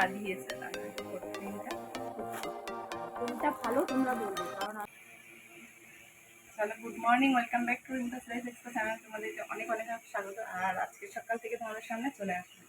দাদা কোনটা ভালো তোমরা চলো good morning welcome back to inter life express channel তোমাদের অনেক অনেক স্বাগত আর আজকে সকাল থেকে তোমাদের সামনে চলে আসলাম।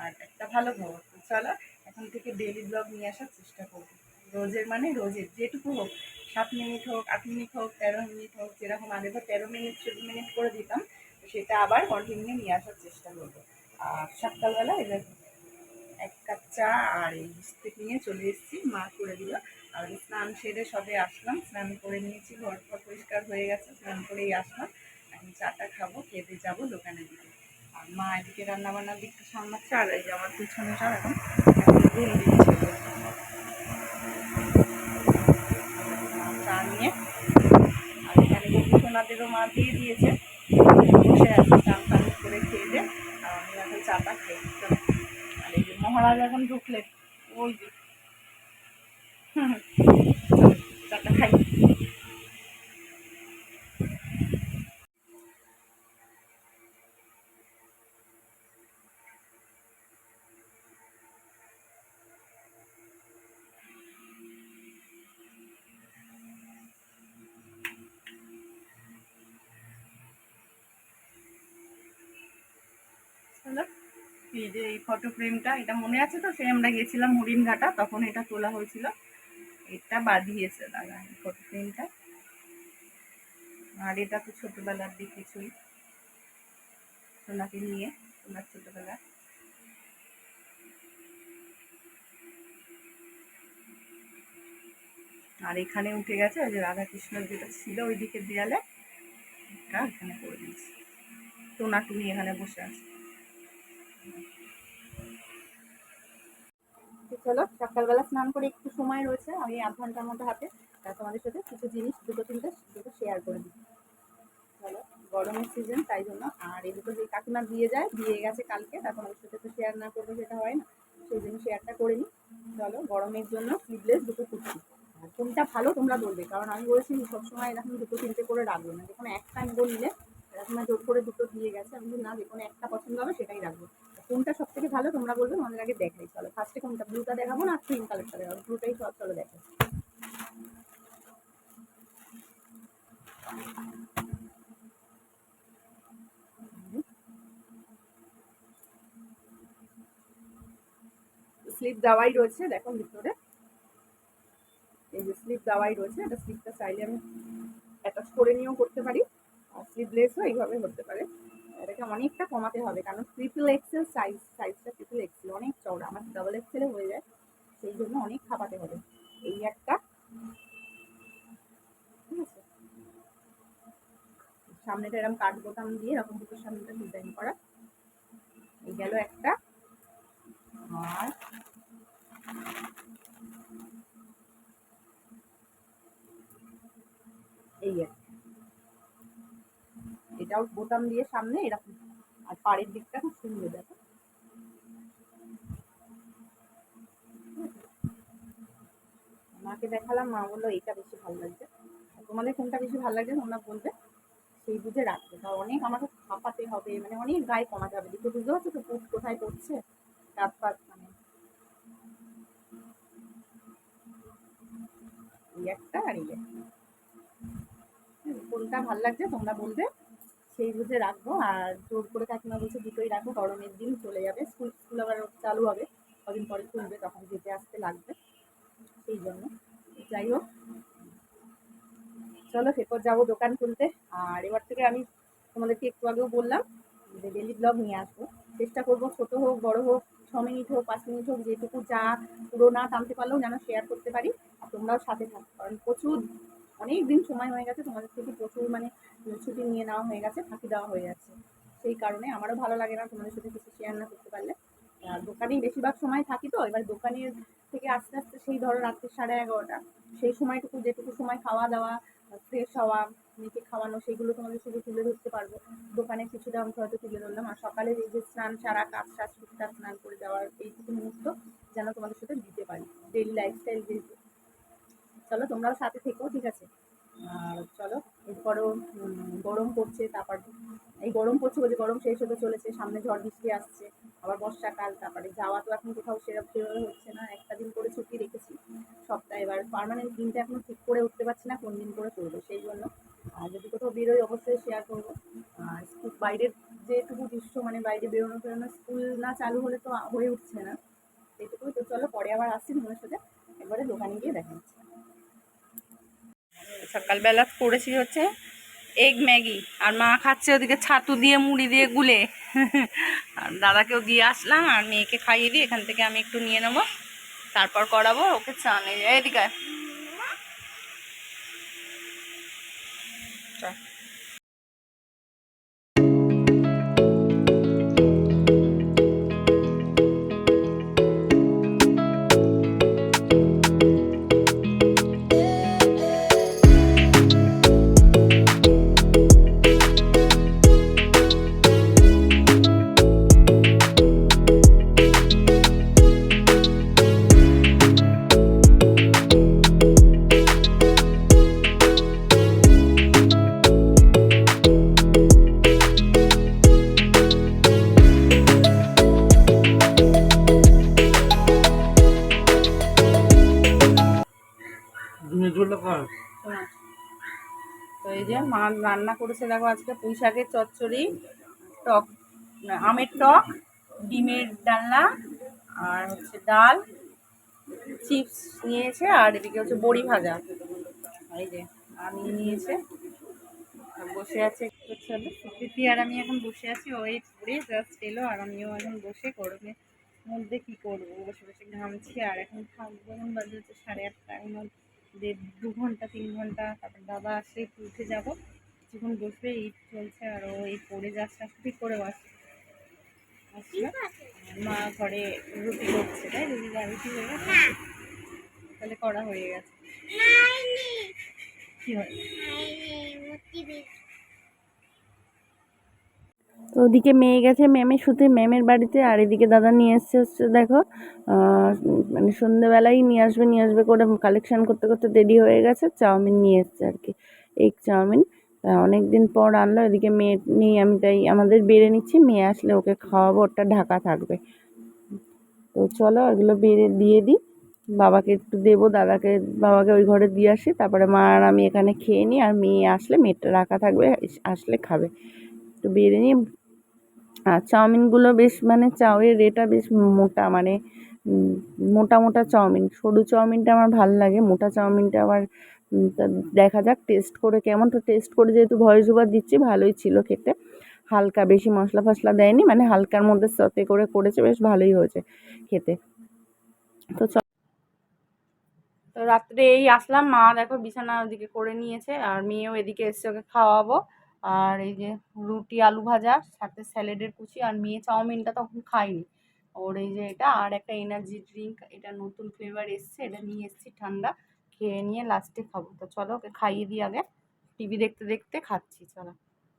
আর একটা ভালো খবর চলো এখন থেকে ডেলি ব্লগ নিয়ে আসার চেষ্টা করব। রোজের মানে রোজের যেটুকু হোক সাত মিনিট হোক আট মিনিট হোক তেরো মিনিট হোক যেরকম আগে তো তেরো মিনিট চোদ্দ মিনিট করে দিতাম সেটা আবার কন্টিনিউ নিয়ে আসার চেষ্টা করব। আর সকালবেলা দেখো, এক কাপ চা আর এই বিস্কুট নিয়ে চলে এসেছি। মা করে দিল। আর স্নান সেরে সবে আসলাম। স্নান করে নিয়েছি, ঘর ফর পরিষ্কার হয়ে গেছে। স্নান করেই আসলাম। এখন চাটা খাব, খেতে যাব দোকানের দিকে। আর মা এদিকে রান্না বান্নার দিকটা সামলাচ্ছে, আর এই যে আমার পিছনে সব এখন দিচ্ছে। চা নিয়ে। আর এখানে গোপুসোনাদেরও মা দিয়ে দিয়েছে। বসে আছে, চান টান করে খেয়ে দে। আর আমি এখন চাটা খাই। মহারাজ এখন ঢুকলে ওই যে। চাটা খাই চলো এই যে এই ফটো ফ্রেমটা এটা মনে আছে তো? সে আমরা গেছিলাম হরিণঘাটা, তখন এটা তোলা হয়েছিল। এটা বাঁধিয়েছে দাদা এই ফটো ফ্রেমটা আর এটা তো ছোটবেলার দিক কিছুই। সোনাকে নিয়ে, সোনার ছোটবেলা। আর এখানে উঠে গেছে, ওই যে রাধাকৃষ্ণের যেটা ছিল ওই দিকের দেয়ালে, এটা এখানে করে দিয়েছি। টোনা টুনি এখানে বসে আছে। চলো, সকালবেলা স্নান করে একটু সময় রয়েছে, আমি আধ ঘণ্টার মতো হাতে, তা তোমাদের সাথে কিছু জিনিস, দুটো তিনটে দুটো শেয়ার করে দিই। চলো, গরমের সিজন তাই জন্য। আর এই দুটো যে কাকিমা দিয়ে যায় দিয়ে গেছে কালকে, তা তোমাদের সাথে তো শেয়ার না করব সেটা হয় না। সেই জন্য শেয়ারটা করে নিই। চলো, গরমের জন্য স্লিভলেস দুটো কুর্তি। আর কোনটা ভালো তোমরা বলবে, কারণ আমি বলেছি সবসময় এরকম দুটো তিনটে করে রাখব না। যেকোনো একটা নেব নিলে এরকম জোর করে দুটো দিয়ে গেছে, আমি না যে কোনো একটা পছন্দ হবে, সেটাই রাখব। কোনটা সব থেকে ভালো তোমরা বলবে, আমাদের আগে দেখাই। চলো ফার্স্টে কোনটা ব্লুটা দেখাবো না ক্রিম কালারটা দেখাবো? ব্লুটাই সব, চলো দেখো স্লিপ দেওয়াই রয়েছে, দেখো ভিতরে। এই যে স্লিপ দেওয়াই রয়েছে, এটা স্লিপটা চাইলে আমি অ্যাটাচ করে নিয়েও করতে পারি। আর স্লিভলেসও এইভাবে হতে পারে। এটাকে অনেকটা কমাতে হবে, কারণ ট্রিপল এক্সেল সাইজ সাইজটা ট্রিপল এক্সেল অনেক চওড়া। আমার ডাবল এক্সেলে হয়ে যায়, সেই জন্য অনেক খাপাতে হবে। এই একটা, ঠিক আছে? সামনেটা এরকম কাঠ বোতাম দিয়ে এরকম দুটো সামনেটা ডিজাইন করা। এই গেল একটা আর এই একটা এটাও বোতাম দিয়ে সামনে এরকম। আর পাড়ের দিকটা খুব সুন্দর দেখো। মাকে দেখালাম মা বলল এইটা বেশি ভালো লাগছে। তোমাদের কোনটা বেশি ভালো লাগছে তোমরা বলবে। সেই বুঝে রাখবে। তা অনেক আমাকে ছাপাতে হবে মানে অনেক গায়ে কমাতে হবে। দেখে বুঝতে পারছ তো পুট কোথায় পড়ছে? কাপ পাত মানে এই একটা আর এই একটা। হুম, কোনটা ভালো লাগছে তোমরা বলবে। সেই বুঝে রাখব। আর জোর করে কাকিমা বলছে দুটোই রাখব। গরমের দিন চলে যাবে। স্কুল স্কুল আবার চালু হবে। কদিন পরে খুলবে, তখন যেতে আসতে লাগবে। সেই জন্য। যাই হোক। চলো, এরপর যাব দোকান খুলতে। আর এবার থেকে আমি তোমাদেরকে একটু আগেও বললাম যে ডেলি ব্লগ নিয়ে আসব। চেষ্টা করব ছোট হোক, বড় হোক, ছ মিনিট হোক, পাঁচ মিনিট হোক, যেটুকু যা পুরো না টানতে পারলেও যেন শেয়ার করতে পারি। আর তোমরাও সাথে থাকো। কারণ প্রচুর অনেক দিন সময় হয়ে গেছে, তোমাদের থেকে প্রচুর মানে ছুটি নিয়ে নেওয়া হয়ে গেছে, ফাঁকি দেওয়া হয়ে যাচ্ছে সেই কারণে আমারও ভালো লাগে না তোমাদের সাথে কিছু শেয়ার না করতে পারলে। দোকানেই বেশিরভাগ সময় থাকি তো, এবার দোকানের থেকে আস্তে আস্তে সেই ধরো রাত্রে সাড়ে এগারোটা, সেই সময়টুকু, যেটুকু সময় খাওয়া দাওয়া ফ্রেশ হওয়া মেয়েকে খাওয়ানো সেগুলো তোমাদের শুধু তুলে ধরতে পারব। দোকানে কিছুটা অংশ হয়তো তুলে ধরলাম, আর সকালে এই যে স্নান সারা, কাজ টাজ টুকটাক স্নান করে যাওয়ার এইটুকু মুহূর্ত যেন তোমাদের সাথে দিতে পারি। ডেলি লাইফস্টাইল যেহেতু। চলো, তোমরাও সাথে থেকো, ঠিক আছে? আর চলো, এরপরও গরম পড়ছে, তারপর এই গরম পড়ছে বলে গরম শেষ হতে চলেছে, সামনে ঝড় বৃষ্টি আসছে, আবার বর্ষাকাল তারপরে যাওয়া তো এখন কোথাও সেরকম সেভাবে হচ্ছে না, একটা দিন করে ছুটি রেখেছি সপ্তাহে এবার পার্মানেন্ট দিনটা এখনও ঠিক করে উঠতে পারছি না, কোন দিন করে করব, সেই জন্য। আর যদি কোথাও বেরোই, অবশ্যই শেয়ার করব। আর বাইরের যেটুকু দৃশ্য মানে বাইরে বেরোনো ফেরোনো স্কুল না চালু হলে তো হয়ে উঠছে না, সেইটুকুই তো চলো, পরে আবার আসছি তোমাদের সাথে, একবারে দোকানে গিয়ে দেখা যাচ্ছে সকালবেলা করেছি হচ্ছে এগ ম্যাগি। আর মা খাচ্ছে ওদিকে ছাতু দিয়ে, মুড়ি দিয়ে গুলে। আর দাদাকেও দিয়ে আসলাম, আর মেয়েকে খাইয়ে দিই এখান থেকে আমি একটু নিয়ে নেব। তারপর করাবো, ওকে চান। এদিকে যে মা রান্না করেছে, দেখো আজকে পুঁই শাকের চচ্চড়ি, টক আমের টক, ডিমের ডালনা আর হচ্ছে ডাল, চিপস নিয়েছে আর এদিকে হচ্ছে বড়ি ভাজা। এই যে আমি নিয়েছে। বসে আছে একটু আর আমি এখন বসে আছি ওই পরে জাস্ট এলো, আর আমিও এখন বসে গরমে মধ্যে কি করব? বসে বসে ঘামছি, আর এখন থাকব এখন বাজে হচ্ছে সাড়ে আটটা এখন আর দেড় দু ঘণ্টা তিন ঘণ্টা তারপর বাবা আসলে একটু উঠে যাব। কিছুক্ষণ বসবে ঈদ চলছে আর ও এই পড়ে যাচ্ছে ঠিক করে বাস আসলে। মা ঘরে রুটি করছে তাই রুটি রুটি হয়ে গেছে? তাহলে করা হয়ে গেছে। কি হয়? তো ওদিকে মেয়ে গেছে, ম্যামে শুতে, ম্যামের বাড়িতে, আর এদিকে দাদা নিয়ে এসছে হচ্ছে দেখো মানে সন্ধেবেলাই নিয়ে আসবে নিয়ে আসবে করে কালেকশন করতে করতে দেরি হয়ে গেছে, চাউমিন নিয়ে এসছে আর কি এগ চাউমিন। তা অনেক দিন পর আনলো, এদিকে মেয়ে নিয়ে আমি তাই আমাদের বেড়ে নিচ্ছি, মেয়ে আসলে ওকে খাওয়াবো ওটা ঢাকা থাকবে। তো চলো এগুলো বেড়ে দিয়ে দিই, বাবাকে একটু দেবো, দাদাকে, বাবাকে ওই ঘরে দিয়ে আসি, তারপরে মা আর আমি এখানে খেয়ে নিই, আর মেয়ে আসলে মেয়েটা রাখা থাকবে আসলে খাবে। তো বেড়ে নিয়ে আর চাউমিনগুলো বেশ মানে চাউয়ের রেটা বেশ মোটা মানে মোটা মোটা চাউমিন। সরু চাউমিনটা আমার ভালো লাগে, মোটা চাউমিনটা আবার দেখা যাক টেস্ট করে কেমন। তো টেস্ট করে যেহেতু ভয়েস ওভার দিচ্ছি, ভালোই ছিল খেতে। হালকা বেশি মশলা ফসলা দেয়নি মানে হালকার মধ্যে সতে করে করেছে, বেশ ভালোই হয়েছে খেতে। তো তো রাত্রে এই আসলাম, মা দেখো বিছানা ওদিকে করে নিয়েছে, আর মেয়েও এদিকে এসছে ওকে খাওয়াবো। আর এই যে রুটি, আলু ভাজা, সাথে স্যালাডের কুচি আর মেয়ে চাউমিনটা তখন খায়নি। ওর এই যে এটা আর একটা এনার্জি ড্রিঙ্ক এটা নতুন ফ্লেভার এসছে, এটা নিয়ে এসছি ঠান্ডা, খেয়ে নিয়ে লাস্টে খাব। তো চলো ওকে খাইয়ে দিই আগে। টিভি দেখতে দেখতে খাচ্ছি, চলো।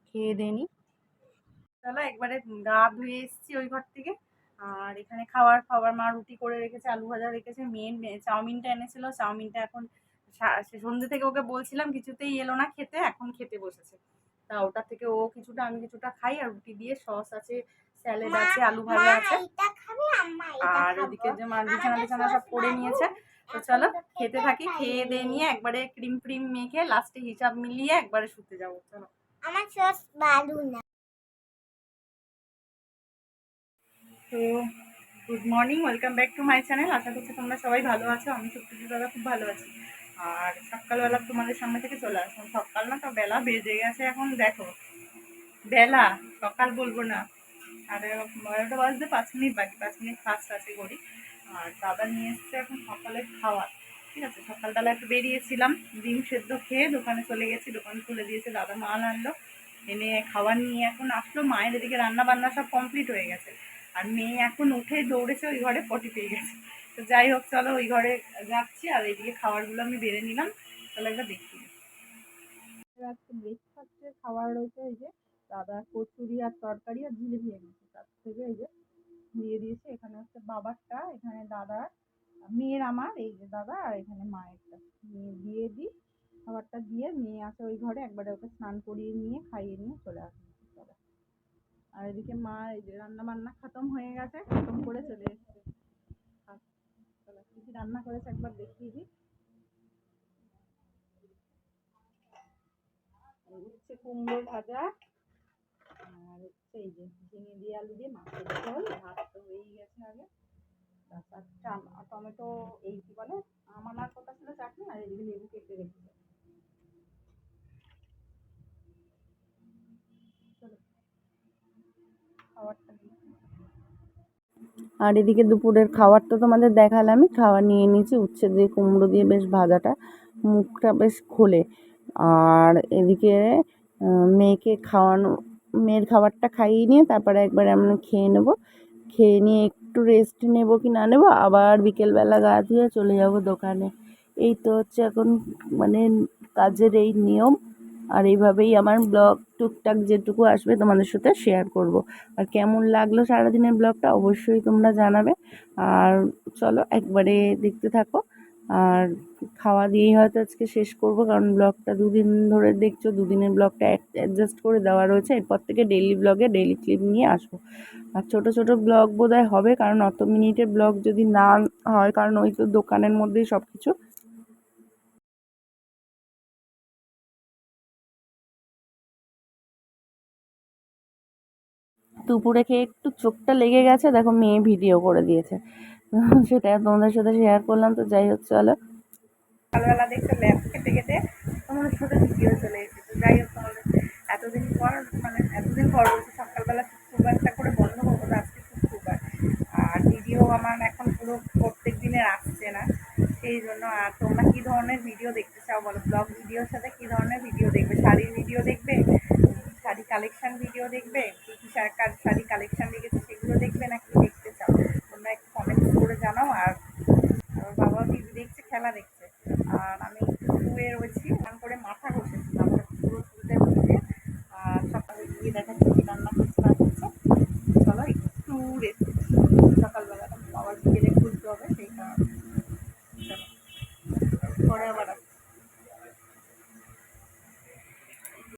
খেয়ে দেনি চলো একবারে গা ধুয়ে এসছি ওই ঘর থেকে। আর এখানে খাবার খাবার মা রুটি করে রেখেছে, আলু ভাজা রেখেছে মেন চাউমিনটা এনেছিল, চাউমিনটা এখন সন্ধ্যে থেকে ওকে বলছিলাম, কিছুতেই এলো না খেতে, এখন খেতে বসেছে। তা ওটা থেকে ও কিছুটা আমি কিছুটা খাই আর রুটি দিয়ে সস আছে স্যালাড আছে আলু ভাজা আছে। আর ওদিকে যে মা বিছানা বিছানা সব করে নিয়েছে তো চলো খেতে থাকি খেয়ে দিয়ে নিয়ে একবারে ক্রিম ফ্রিম মেখে লাস্টে হিসাব মিলিয়ে একবারে শুতে যাব চলো। আমার সস ভালো না। তো good morning welcome back to my channel আশা করছি তোমরা সবাই ভালো আছো আমি সত্যি দাদা খুব ভালো আছি। আর সকালবেলা তোমাদের সামনে থেকে চলে আসলাম। সকাল না তো বেলা, বেজে গেছে এখন দেখো। বেলা, সকাল বলব না। আর বারোটা বাজতে পাঁচ মিনিট বাকি, পাঁচ মিনিট ফার্স্ট আছে করি আর দাদা নিয়ে এসছে এখন সকালের খাবার ঠিক আছে, সকালবেলা একটু বেরিয়েছিলাম, ডিম সেদ্ধ খেয়ে দোকানে চলে গেছি, দোকান খুলে দিয়েছে, দাদা মাল আনলো। এনে খাবার নিয়ে এখন আসলো, মায়ের এদিকে রান্না বান্না সব কমপ্লিট হয়ে গেছে। আর মেয়ে এখন উঠে দৌড়েছে, ওই ঘরে পটি পেয়ে গেছে। তো যাই হোক, চলো ওই ঘরে যাচ্ছি আর এইদিকে খাবারগুলো আমি বেড়ে নিলাম। তাহলে একবার দেখি। আজকে ব্রেকফাস্টের খাবার রয়েছে এই যে দাদা কচুরি আর তরকারি আর জিলেবি এনেছে। তার থেকে এই যে দিয়ে দিয়েছে। এখানে হচ্ছে বাবারটা, এখানে দাদার, মেয়ের আমার, এই যে দাদা আর এখানে মায়েরটা। নিয়ে দিয়ে দিই। খাবারটা দিয়ে মেয়ে আছে ওই ঘরে, একবারে ওকে স্নান করিয়ে নিয়ে, খাইয়ে নিয়ে চলে চলো। আর এদিকে মা এই যে রান্না বান্না খতম হয়ে গেছে, খতম করে চলে এসেছে। কি রান্না করেছে, একবার দেখিয়ে দিই। উচ্ছে কুমড়ো ভাজা, আর হচ্ছে এই যে ঝিঙে দিয়ে আলু দিয়ে মাছের ঝোল, ভাত তো হয়েই গেছে আগে। আর টমেটো এই কি বলে আমানার কথা ছিল চাটনি, আর এদিকে লেবু কেটে রেখেছে। খাবারটা আর এদিকে দুপুরের খাবার তো তোমাদের দেখালামই খাবার নিয়ে নিয়েছি, উচ্ছে দিয়ে কুমড়ো দিয়ে বেশ ভাজাটা, মুখটা বেশ খোলে। আর এদিকে মেয়েকে খাওয়ানো, মেয়ের খাবারটা খাইয়ে নিয়ে তারপরে একবার আমরা খেয়ে নেব। খেয়ে নিয়ে একটু রেস্ট নেব কি না নেব, আবার বিকেলবেলা গা ধুয়ে চলে যাব দোকানে। এই তো হচ্ছে এখন মানে কাজের এই নিয়ম। আর এইভাবেই আমার ব্লগ টুকটাক যেটুকু আসবে তোমাদের সাথে শেয়ার করব। আর কেমন লাগল সারাদিনের ব্লগটা অবশ্যই তোমরা জানাবে। আর চলো একবারে দেখতে থাকো। আর খাওয়া দিয়েই হয়তো আজকে শেষ করব, কারণ ব্লগটা দুদিন ধরে দেখছ, দুদিনের ব্লগটা অ্যাডজাস্ট করে দেওয়া রয়েছে। এরপর থেকে ডেইলি ব্লগে ডেইলি ক্লিপ নিয়ে আসব। আর ছোট ছোট ব্লগ বোধহয় হবে, কারণ অত মিনিটের ব্লগ যদি না হয়, কারণ ওই তো দোকানের মধ্যেই সব কিছু দুপুরে খেয়ে একটু চোখটা লেগে গেছে, দেখো মেয়ে ভিডিও করে দিয়েছে। সেটা তোমাদের সাথে শেয়ার করলাম, তো যাই হোক, চলো। সকালবেলা দেখতে ল্যাব খেতে খেতে তোমাদের সাথে